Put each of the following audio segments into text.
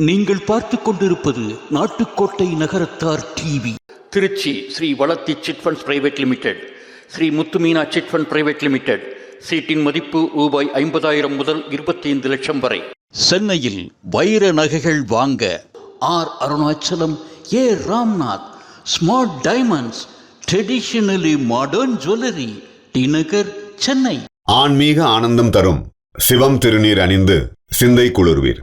நீங்கள் பார்த்துக் கொண்டிருப்பது Nattukottai Nagarathar TV. Trichy Sri Valathi chit funds private limited. Sri Muthumeena chit fund private limited. சீட்டின் மதிப்பு ரூபாய் ஐம்பதாயிரம் முதல் இருபத்தி ஐந்து லட்சம் வரை. சென்னையில் வைர நகைகள் வாங்க R Arunachalam A Ramnath smart diamonds traditionally modern jewellery T Nagar Chennai. ஆன்மீக ஆனந்தம் தரும் சிவம் திருநீர் அணிந்து சிந்தை குளிர்வீர்.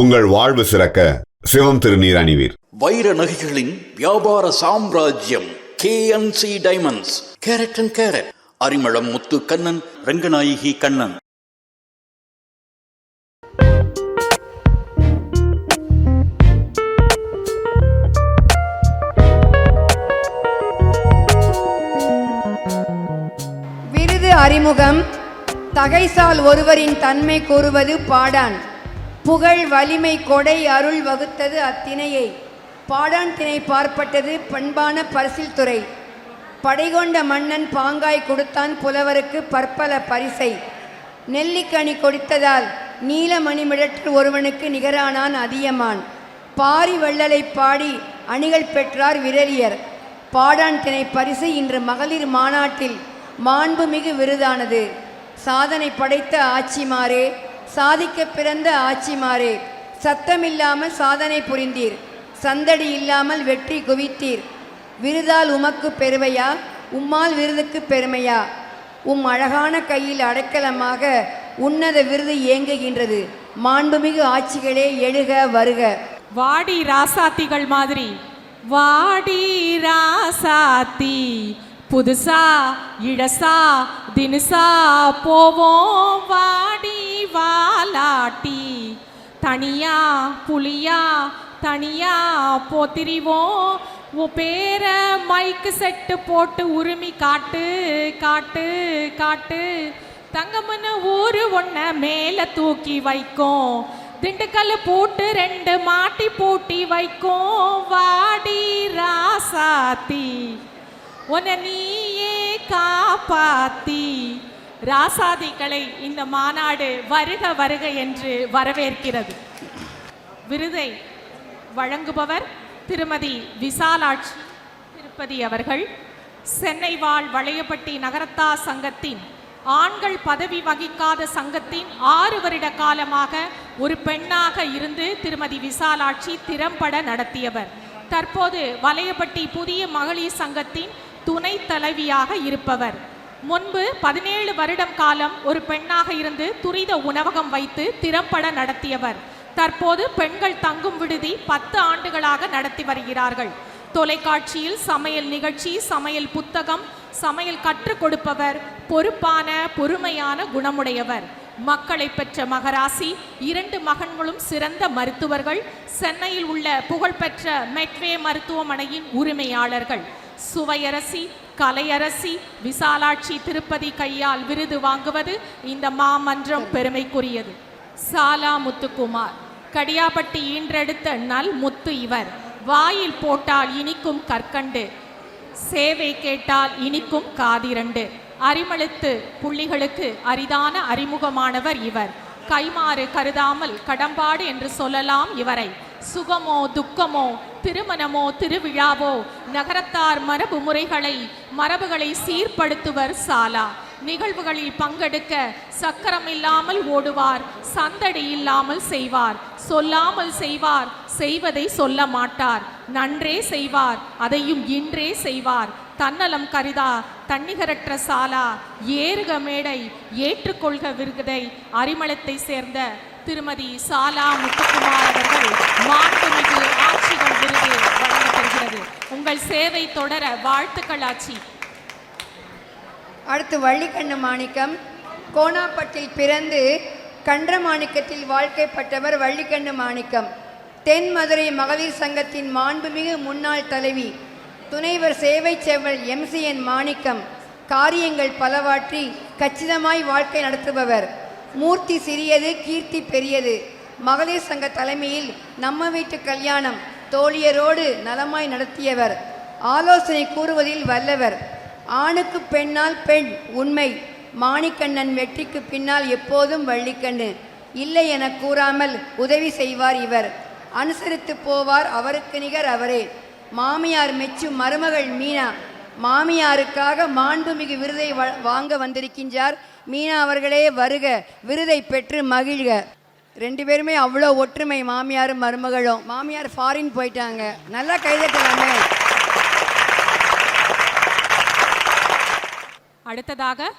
உங்கள் வாழ்வு சிறக்க சிவம் திருநீர் அணிவீர். வைர நகைகளின் வியாபார சாம்ராஜ்யம் KNC diamonds carat and carat Arimalam Muthu Kannan Ranganayaki Kannan. விருது அறிமுகம் தகைசால் ஒருவரின் தன்மை கூறுவது பாடான். புகழ் வலிமை கொடை அருள் வகுத்தது அத்திணையை. பாடான் திணை பார்ப்பட்டது பண்பான பரிசில் துறை. படைகொண்ட மன்னன் பாங்காய் கொடுத்தான் புலவருக்கு பற்பல பரிசை. நெல்லிக்கனி கொடுத்ததால் நீலமணிமிடற்று ஒருவனுக்கு நிகரானான் அதியமான். பாரி வள்ளலை பாடி அணிகள் பெற்றார் விரலியர். பாடான் திணை பரிசு இன்று மகளிர் மாநாட்டில் மாண்புமிகு விருதானது. சாதனை படைத்த ஆட்சிமாரே சாதிக்க பிறந்த ஆட்சிமாரே சத்தமில்லாமல் சாதனை புரிந்தீர் சந்தடி இல்லாமல் வெற்றி குவித்தீர். விருதால் உமக்கு பெருமையா? உம்மால் விருதுக்கு பெருமையா? உம் அழகான கையில் அடைக்கலமாக உன்னத விருது இயங்குகின்றது மாண்புமிகு ஆட்சிகளே எழுக வருக. வாடி ராசாத்திகள் மாதிரி. வாடி ராசாத்தி. புதுசா இழசா தினுசா போவோம். வாடி வாலாட்டி தனியா புலியா தனியா போத்திரிவோம். உன் பேர மைக்கு செட்டு போட்டு உரிமை காட்டு காட்டு காட்டு. தங்கம்னு ஊரு ஒன்ன மேல தூக்கி வைக்கும். திண்டுக்கல் போட்டு ரெண்டு மாட்டி பூட்டி வைக்கும். வாடி ராசாத்தி உன்னை நீயே காப்பாத்தி. ராசாதிகளை இந்த மாநாடு வருக வருக என்று வரவேற்கிறது. விருதை வழங்குபவர் திருமதி விசாலாட்சி திருப்பதி அவர்கள். சென்னை வாழ் வளையப்பட்டி நகரத்தா சங்கத்தின் ஆண்கள் பதவி வகிக்காத சங்கத்தின் ஆறு வருட காலமாக ஒரு பெண்ணாக இருந்து திருமதி விசாலாட்சி திறம்பட நடத்தியவர். தற்போது வளையப்பட்டி புதிய மகளிர் சங்கத்தின் துணை தலைவியாக இருப்பவர். முன்பு பதினேழு வருடம் காலம் ஒரு பெண்ணாக இருந்து துரித உணவகம் வைத்து திறம்பட நடத்தியவர். தற்போது பெண்கள் தங்கும் விடுதி பத்து ஆண்டுகளாக நடத்தி வருகிறார்கள். தொலைக்காட்சியில் சமையல் நிகழ்ச்சி சமையல் புத்தகம் சமையல் கற்றுக் கொடுப்பவர் பொறுப்பான பொறுமையான குணமுடையவர். மக்களை பெற்ற மகராசி இரண்டு மகன்களும் சிறந்த மருத்துவர்கள் சென்னையில் உள்ள புகழ்பெற்ற மெட்வே மருத்துவமனையின் உரிமையாளர்கள். சுவையரசி கலையரசி விசாலாட்சி திருப்பதி கையால் விருது வாங்குவது இந்த மாமன்றம் பெருமைக்குரியது. சாலா முத்துக்குமார் கடியாப்பட்டி ஈன்றெடுத்த நல் முத்து இவர் வாயில் போட்டால் இனிக்கும் கற்கண்டு சேவை கேட்டால் இனிக்கும் காதிரண்டு அரிமழுத்து புள்ளிகளுக்கு அரிதான அறிமுகமானவர் இவர். கைமாறு கருதாமல் கடம்பாடு என்று சொல்லலாம் இவரை. சுகமோ துக்கமோ திருமணமோ திருவிழாவோ நகரத்தார் மரபு முறைகளை மரபுகளை சீர்படுத்துவர் சாலா. நிகழ்வுகளில் பங்கெடுக்க சக்கரம் இல்லாமல் ஓடுவார் சந்தடி இல்லாமல் செய்வார். சொல்லாமல் செய்வார் செய்வதை சொல்ல மாட்டார். நன்றே செய்வார் அதையும் இன்றே செய்வார். தன்னலம் கரிதா தன்னிகரற்ற சாலா. ஏறுக மேடை ஏற்றுக்கொள்க விருதை அரிமளத்தை சேர்ந்த திருமதி சாலா முத்துக்குமார் அவர்கள் உங்கள் சேவை தொடர வாழ்த்துக்கள் ஆச்சி அடுத்து வள்ளிக்கண்ணு மாணிக்கம். கோணாப்பட்டில் பிறந்து கன்றமாணிக்கத்தில் வாழ்க்கைப்பட்டவர் வள்ளிக்கண்ணு மாணிக்கம். தென் மதுரை மகளிர் சங்கத்தின் மாண்புமிகு முன்னாள் தலைவி துணைவர் சேவை செவல் எம்சிஎன் மாணிக்கம். காரியங்கள் பலவாற்றி கச்சிதமாய் வாழ்க்கை நடத்துபவர். மூர்த்தி சிறியது கீர்த்தி பெரியது. மகளிர் சங்க தலைமையில் நம்ம வீட்டு கல்யாணம். தோழியரோடு நலமாய் நடத்தியவர். ஆலோசனை கூறுவதில் வல்லவர். ஆணுக்கு பெண்ணால் பெண் உண்மை. மாணிக்கண்ணன் வெற்றிக்கு பின்னால் எப்போதும் வள்ளிக்கண்ணு. இல்லை என கூறாமல் உதவி செய்வார் இவர். அனுசரித்து போவார் அவருக்கு நிகர் அவரே. மாமியார் மெச்சு மருமகள் மீனா. மாமியாருக்காக மாண்புமிகு விருதை வ- வாங்க வந்திருக்கின்றார். மீனா அவர்களே வருக. விருதை பெற்று மகிழ்க. ரெண்டு பேருமே அவ்வளோ ஒற்றுமை மாமியாரும் மருமகளும். மாமியார் ஃபாரின் போயிட்டாங்க. நல்லா கைதட்டலாமே. அடுத்ததாக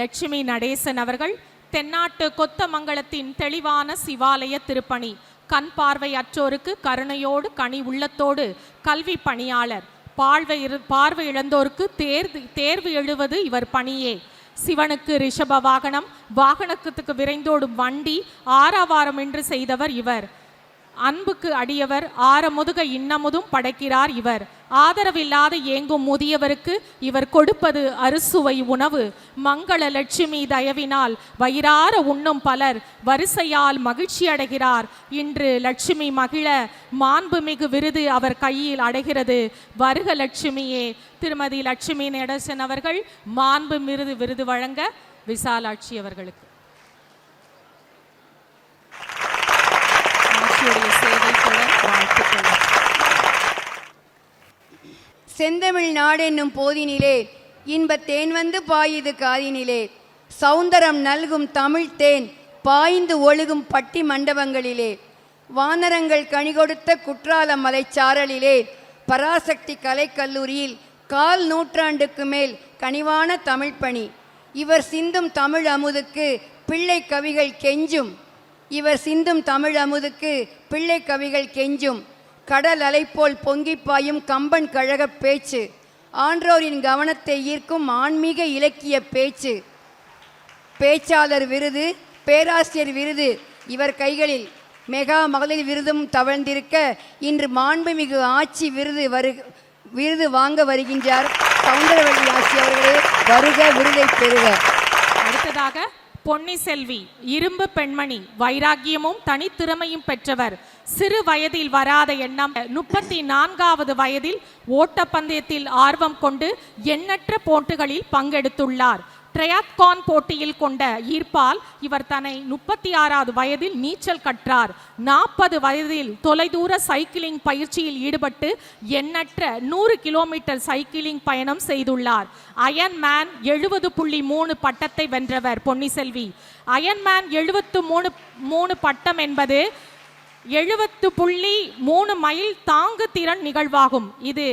லட்சுமி நடேசன் அவர்கள் தென்னாட்டு கொத்தமங்கலத்தின் தெளிவான சிவாலய திருப்பணி. கண் பார்வை அற்றோருக்கு கருணையோடு கனி உள்ளத்தோடு கல்வி பணியாளர். பார்வை பார்வை இழந்தோருக்கு தேர்வு தேர்வு எழுவது இவர் பணியே. சிவனுக்கு ரிஷப வாகனம் வாகனத்துக்கு விரைந்தோடும் வண்டி ஆறாவாரம் என்று செய்தவர் இவர். அன்புக்கு அடியவர் ஆறமுதுக இன்னமுதும் படைக்கிறார் இவர். ஆதரவில்லாத ஏங்கும் முதியவருக்கு இவர் கொடுப்பது அறுசுவை உணவு. மங்கள லட்சுமி தயவினால் வயிறார உண்ணும் பலர் வரிசையால் மகிழ்ச்சி அடைகிறார். இன்று லட்சுமி மகிழ மாண்புமிகு விருது அவர் கையில் அடைகிறது. வருக லட்சுமியே. திருமதி லட்சுமி நெடசன் அவர்கள் மாண்பு மிருது விருது வழங்க விசாலாட்சி அவர்களுக்கு. ஆட்சியுடைய சேவை தொடர் வாழ்த்துக்கள் செந்தமிழ் நாடென்னும் போதினிலே இன்பத் தேன் வந்து பாயுது காதினிலே. சௌந்தரம் நல்கும் தமிழ் தேன் பாய்ந்து ஒழுகும் பட்டி மண்டபங்களிலே. வானரங்கள் கனி கொடுத்த குற்றால மலைச்சாரலிலே பராசக்தி கலைக்கல்லூரியில் கால் நூற்றாண்டுக்கு மேல் கனிவான தமிழ் பணி. இவர் சிந்தும் தமிழ் அமுதுக்கு பிள்ளை கவிகள் கெஞ்சும். இவர் சிந்தும் தமிழ் அமுதுக்கு பிள்ளை கவிகள் கெஞ்சும். கடல் அலை போல் பொங்கிப் பாயும் கம்பன் கழகப் பேச்சு. ஆன்றோரின் கவனத்தை ஈர்க்கும் ஆன்மீக இலக்கிய பேச்சு. பேச்சாளர் விருது பேராசிரியர் விருது இவர் கைகளில். மெகா மகளிர் விருதும் தவழ்ந்திருக்க இன்று மாண்புமிகு ஆட்சி விருது வரு விருது வாங்க வருகின்றார். சவுந்தரவள்ளி ஆட்சி அவர்களே வருக விருதை பெறுக. அடுத்ததாக பொன்னி செல்வி இரும்பு பெண்மணி வைராக்கியமும் தனித்திறமையும் பெற்றவர். சிறு வயதில் வராத எண்ணம் முப்பத்தி நான்காவது வயதில் ஓட்டப்பந்தயத்தில் ஆர்வம் கொண்டு எண்ணற்ற போட்டிகளில் பங்கெடுத்துள்ளார். ட்ரையாத்கான் போட்டியில் கொண்ட ஈர்ப்பால் இவர் தன்னை முப்பத்தி ஆறாவது வயதில் நீச்சல் கற்றார். நாற்பது வயதில் தொலைதூர சைக்கிளிங் பயிற்சியில் ஈடுபட்டு எண்ணற்ற நூறு கிலோமீட்டர் சைக்கிளிங் பயணம் செய்துள்ளார். அயன் மேன் எழுபது புள்ளி மூணு பட்டத்தை வென்றவர் பொன்னிசெல்வி. அயன் மேன் எழுபத்து மூணு மூணு பட்டம் என்பது எழுபத்து புள்ளி மூணு மைல் தாங்கு திறன் நிகழ்வாகும். இது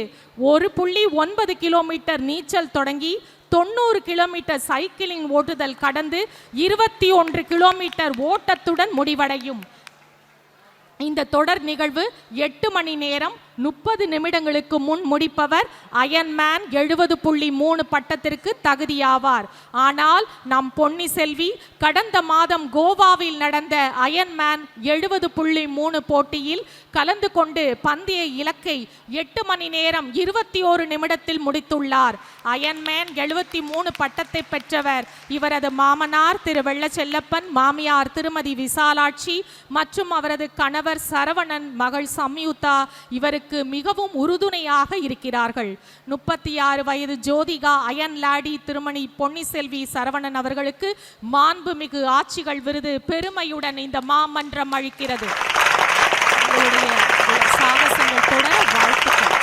ஒரு புள்ளி ஒன்பது கிலோமீட்டர் நீச்சல் தொடங்கி தொண்ணூறு கிலோமீட்டர் சைக்கிளிங் ஓட்டுதல் கடந்து இருபத்தி ஒன்று கிலோமீட்டர் ஓட்டத்துடன் முடிவடையும். இந்த தொடர் நிகழ்வு எட்டு மணி நேரம் முப்பது நிமிடங்களுக்கு முன் முடிப்பவர் அயன்மேன் எழுபது புள்ளி மூணு பட்டத்திற்கு தகுதியாவார். ஆனால் நம் பொன்னி செல்வி கடந்த மாதம் கோவாவில் நடந்த அயன்மேன் எழுபது புள்ளி மூணு போட்டியில் கலந்து கொண்டு பந்தய இலக்கை எட்டு மணி நேரம் இருபத்தி ஓரு நிமிடத்தில் முடித்துள்ளார். அயன்மேன் எழுபத்தி மூணு பட்டத்தை பெற்றவர் இவரது மாமனார் திரு வெள்ளச்செல்லப்பன் மாமியார் திருமதி விசாலாட்சி மற்றும் அவரது கணவர் சரவணன் மகள் சம்யுதா இவருக்கு மிகவும் உறுதுணையாக இருக்கிறார்கள். முப்பத்தி ஆறு வயது ஜோதிகா அயன் லாடி திருமணி பொன்னிசெல்வி சரவணன் அவர்களுக்கு மாண்புமிகு ஆட்சிகள் விருது பெருமையுடன் இந்த மாமன்றம் அளிக்கிறது. சாகசங்கள் தொடர வாழ்த்துக்கள்.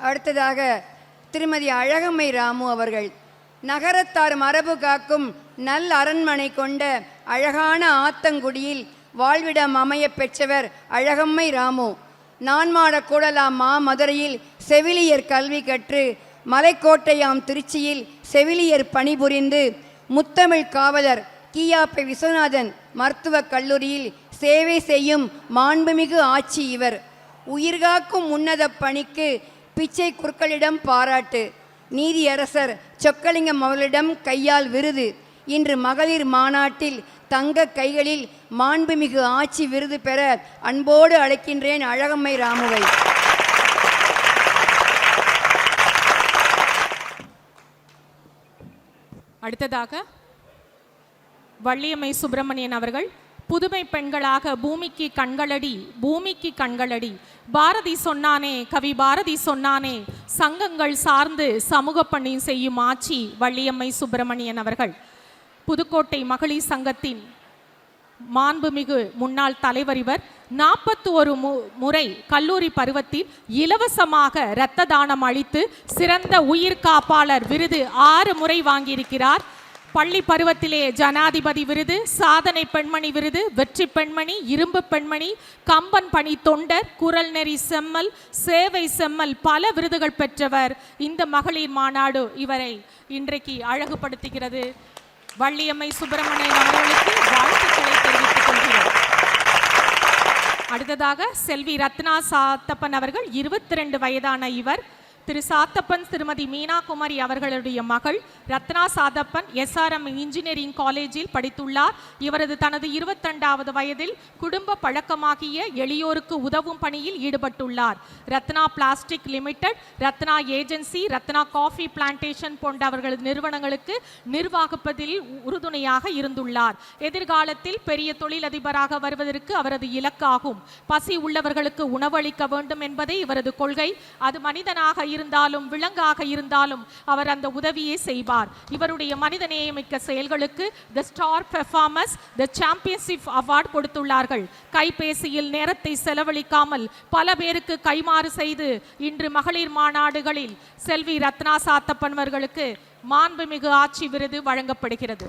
அடுத்ததாக திருமதி அழகம்மை ராமு அவர்கள். நகரத்தார் மரபு காக்கும் நல் அரண்மனை கொண்ட அழகான ஆத்தங்குடியில் வாழ்விடம் அமையப் பெற்றவர் அழகம்மை ராமு. நான்மாட கூடலாம் மா மதுரையில் செவிலியர் கல்வி கற்று மலைக்கோட்டையாம் திருச்சியில் செவிலியர் பணிபுரிந்து முத்தமிழ் காவலர் கியாப்பை விஸ்வநாதன் மருத்துவக் கல்லூரியில் சேவை செய்யும் மாண்புமிகு ஆட்சி இவர். உயிர்காக்கும் உன்னத பணிக்கு பிச்சை குருக்களிடம் பாராட்டு. நீதியரசர் சொக்கலிங்கம் அவர்களிடம் கையால் விருது. இன்று மகளிர் மாநாட்டில் தங்க கைகளில் மாண்புமிகு ஆட்சி விருது பெற அன்போடு அழைக்கின்றேன் அழகம்மை ராமுவை. அடுத்ததாக வள்ளியம்மை சுப்பிரமணியன் அவர்கள் புதுமை பெண்களாக பூமிக்கு கண்களடி பூமிக்கு கண்களடி. பாரதி சொன்னானே கவி பாரதி சொன்னானே சங்கங்கள் சார்ந்து சமூக பணி செய்யும் ஆட்சி வள்ளியம்மை சுப்பிரமணியன் அவர்கள். புதுக்கோட்டை மகளிர் சங்கத்தின் மாண்புமிகு முன்னாள் தலைவர் இவர். நாற்பத்தி ஒரு மு முறை கல்லூரி பருவத்தில் இலவசமாக இரத்த தானம் அளித்து சிறந்த உயிர் காப்பாளர் விருது ஆறு முறை வாங்கியிருக்கிறார். பள்ளி பருவத்திலே ஜனாதிபதி விருது சாதனை பெண்மணி விருது வெற்றி பெண்மணி இரும்பு பெண்மணி கம்பன் பணி தொண்டர் குரல் நெறி செம்மல் சேவை செம்மல் பல விருதுகள் பெற்றவர் இந்த மகளிர் மாநாடு இவரை இன்றைக்கு அழகுபடுத்துகிறது. வள்ளியம்மை சுப்பிரமணியன் அவர்களுக்கு வாழ்த்துக்களை தெரிவித்துக் கொள்கிறோம். அடுத்ததாக செல்வி ரத்னா சாத்தப்பன் அவர்கள் இருபத்தி ரெண்டு வயதான இவர் திரு சாத்தப்பன் திருமதி மீனா குமரி அவர்களுடைய மகள் ரத்னா சாதப்பன் எஸ்ஆர்எம் இன்ஜினியரிங் காலேஜில் படித்துள்ளார். இவரது தனது இருபத்திரெண்டாவது வயதில் குடும்ப பழக்கமாகிய எளியோருக்கு உதவும் பணியில் ஈடுபட்டுள்ளார். Ratna plastic limited Ratna agency Ratna coffee plantation போன்ற அவர்களது நிறுவனங்களுக்கு நிர்வாகிப்பதில் உறுதுணையாக இருந்துள்ளார். எதிர்காலத்தில் பெரிய தொழிலதிபராக வருவதற்கு அவரது இலக்காகும். பசி உள்ளவர்களுக்கு உணவளிக்க வேண்டும் என்பதே இவரது கொள்கை. அது மனிதனாக இருந்தாலும் விலங்காக இருந்தாலும் அவர் அந்த உதவியை செய்வார். இவருடைய மனிதநேயமிக்க செயல்களுக்கு the star performers the championship award கொடுத்துள்ளார்கள். கைபேசியில் நேரத்தை செலவழிக்காமல் பல பேருக்கு கைமாறு செய்து இன்று மகளிர் மாநாடுகளில் செல்வி ரத்னா சாத்தப்பன் அவர்களுக்கு மாண்புமிகு ஆட்சி விருது வழங்கப்படுகிறது.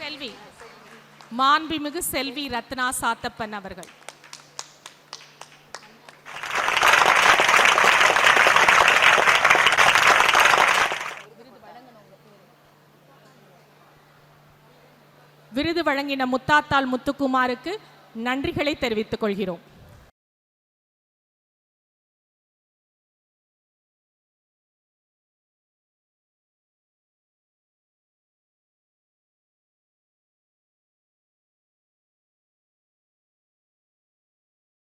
செல்வி மாண்புமிகு செல்வி ரத்னா சாத்தப்பன் அவர்கள். விருது வழங்கின முத்தாத்தாள் முத்துக்குமாருக்கு நன்றிகளை தெரிவித்துக் கொள்கிறோம்.